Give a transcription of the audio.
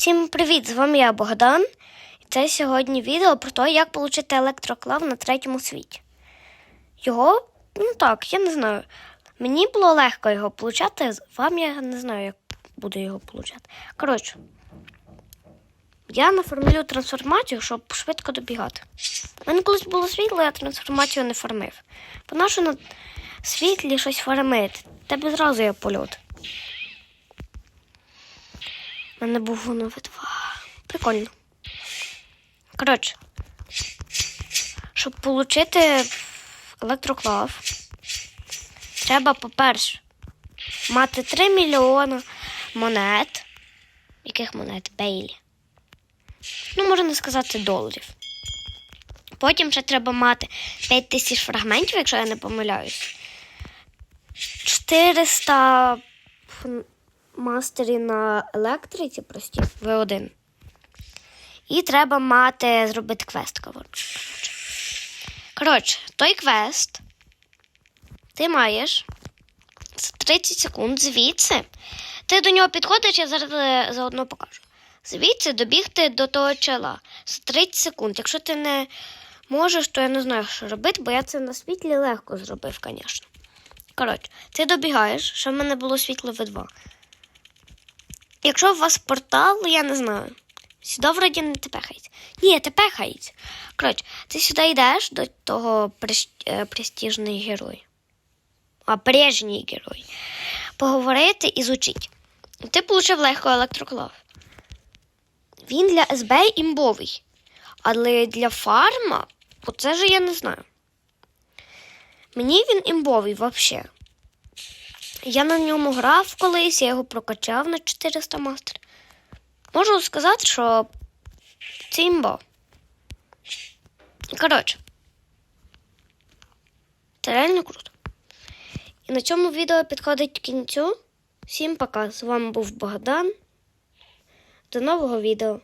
Всім привіт! З вами я Богдан. І це сьогодні відео про те, як отримати електроклав на третьому світі. Його, ну так, я не знаю. Мені було легко його отримати, вам я не знаю, як буду його отримати. Коротше, я наформлю трансформацію, щоб швидко добігати. У мене колись було світло, я трансформацію не фармив. Поношу на світлі щось фармити. Тебе зразу є польот. У мене був воно в 2. Прикольно. Коротше, щоб отримати електроклав, треба, по-перше, мати 3 мільйона монет. Яких монет? Бейлі. Ну, можна сказати, доларів. Потім ще треба мати 5 тисяч фрагментів, якщо я не помиляюсь. 400 мастерів на електриці прості V1. І треба мати зробити квест. коротше. Той квест ти маєш за 30 секунд звідси. Ти до нього підходиш, я зараз е, заодно покажу. Звідси добігти до того чола за 30 секунд. Якщо ти не можеш, то я не знаю, що робити, бо я це на світлі легко зробив, звісно. Коротше, ти добігаєш, що в мене було світло в 2. Якщо у вас портал, я не знаю. Сюди вроді не тепехається. Ні, тепехається. Коротше, ти сюди йдеш до того е, престижний герой. А прежній герой. Поговорити і зучить. Ти получив легко електроклав. Він для СБ імбовий. Але для фарма, оце ж я не знаю. Мені він імбовий взагалі. Я на ньому грав колись, я його прокачав на 400 мастер. Можу сказати, що це імбо. Коротше. Це реально круто. І на цьому відео підходить кінцю. Всім пока. З вами був Богдан. До нового відео.